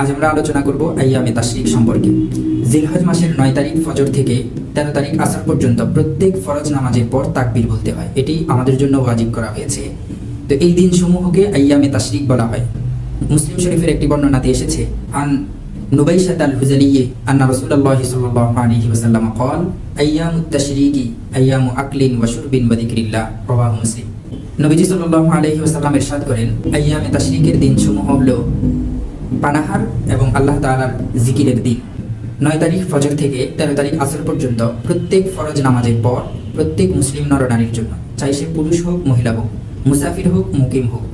আজ আমরা আলোচনা করব আয়ামে তাশরিক সম্পর্কে। জিলহজ মাসের নয় তারিখ ফজর থেকে তেরো তারিখ আসার পর্যন্ত প্রত্যেক ফরজ নামাজের পর তাকবির বলতে হয়। এটি আমাদের জন্য ওয়াজিব করা হয়েছে। তো এই দিনসমূহকে আয়ামে তাশরিক বলা হয়। মুসলিম শরীফের একটি বর্ণনাতে এসেছে, আন নুবাই আল হুজালিয়ে আন্না রসুল্লাহ আলহি ওসাল্লাম কল আয়াম তাশরিকি আয়াম আকলিন ওয়াশুরবিন ওয়াদিকরিল্লাহ প্রবাহ মুসলিম। নবীজি সাল্লাহ আলহি ওসাল্লাম এরশাদ করেন, আইয়ামে তাশরিকের দিনসমূহ হল পানাহার এবং আল্লাহ তাআলার জিকিরের দিন নয় তারিখ ফজর থেকে তেরো তারিখ আসর পর্যন্ত প্রত্যেক ফরজ নামাজের পর প্রত্যেক মুসলিম নরনারীর জন্য, চাই সে পুরুষ হোক, মহিলা হোক, মুসাফির হোক, মুকিম হোক।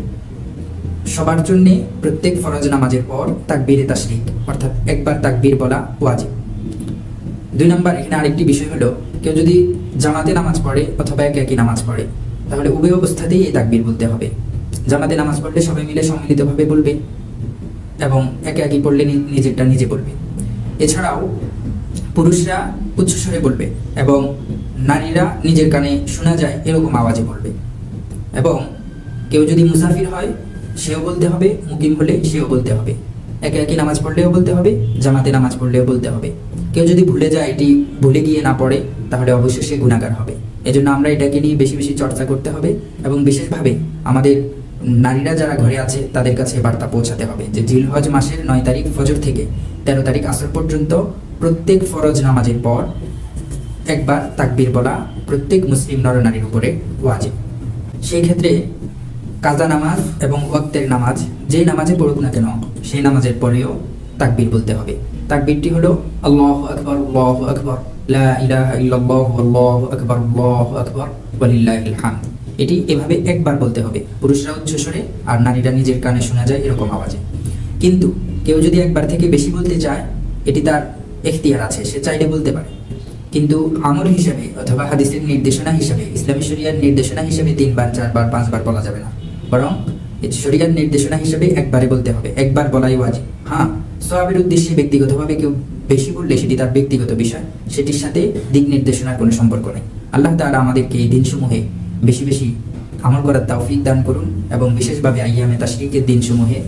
সবার জন্য প্রত্যেক ফরজ নামাজের পর তাকবীরে তাশরিক, অর্থাৎ একবার তাকবীর বলা ওয়াজিব। দুই নম্বর, এখানে আরেকটি বিষয় হলো, কেউ যদি জামাতে নামাজ পড়ে অথবা একে একই নামাজ পড়ে, তাহলে উভয় অবস্থাতেই এই তাকবীর বলতে হবে। জামাতে নামাজ পড়লে সবাই মিলে সম্মিলিতভাবে বলবে এবং একে একই পড়লে নিজেরটা নিজে বলবে এছাড়াও পুরুষরা উচ্চস্বরে বলবে এবং নারীরা নিজের কানে শোনা যায় এরকম আওয়াজে বলবে। এবং কেউ যদি মুসাফির হয়, সেও বলতে হবে, মুকিম হলে সেও বলতে হবে। একে একই নামাজ পড়লেও বলতে হবে, জামাতে নামাজ পড়লেও বলতে হবে। কেউ যদি ভুলে যায়, এটি ভুলে গিয়ে না পড়ে, তাহলে অবশ্যই সে গুণাগার হবে। এজন্য আমরা এটাকে নিয়ে বেশি বেশি চর্চা করতে হবে এবং বিশেষভাবে আমাদের নারীরা যারা ঘরে আছে, তাদের কাছে বার্তা পৌঁছাতে হবে যে জিলহজ মাসের নয় তারিখ ফজর থেকে তেরো তারিখ আসর পর্যন্ত প্রত্যেক ফরজ নামাজের পর একবার তাকবীর বলা প্রত্যেক মুসলিম নরনারীর উপরে ওয়াজিব। সেই ক্ষেত্রে কাজা নামাজ এবং ওয়াক্তের নামাজ যে নামাজে পড়ুক না কেন, সেই নামাজের পরেও তাকবির বলতে হবে। তাকবিরটি হলো আল্লাহ আকবর আল্লাহ আকবর, লা ইলাহা ইল্লাল্লাহ, আল্লাহু আকবর আল্লাহু আকবর, ওয়ালিল্লাহিল হামদ। এটি এভাবে একবার বলতে হবে। পুরুষরা উচ্চস্বরে আর নারীরা নিজের কানে শোনা যায় এরকম আওয়াজে। কিন্তু কেউ যদি একবার থেকে বেশি বলতে চায়, এটি তার এখতিয়ার আছে, সে চাইলে বলতে পারে। কিন্তু আমল হিসেবে অথবা হাদিসের নির্দেশনা হিসেবে, ইসলামী শরিয়ার নির্দেশনা হিসেবে তিনবার, চারবার, পাঁচবার বলা যাবে না। বরং শরিয়ার নির্দেশনা হিসেবে একবারে বলতে হবে। একবার বলাই ওয়াজিব। হ্যাঁ সবের উদ্দেশ্যে ব্যক্তিগতভাবে কেউ বেশি বললে সেটি তার ব্যক্তিগত বিষয়। সেটির সাথে দিক নির্দেশনার কোনো সম্পর্ক নেই। আল্লাহ তাআলা আমাদেরকে এই দিনসমূহে বেশি বেশি আমল করার তাওফিক দান করুন এবং বিশেষভাবে আইয়ামে তাশরিকের দিনসমূহে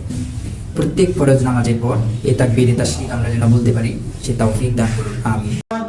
প্রত্যেক ফরজ নামাজের পর এ তাকবীরে তাশরিক আমরা যেন বলতে পারি, সে তাওফিক দান করুন। আমিন।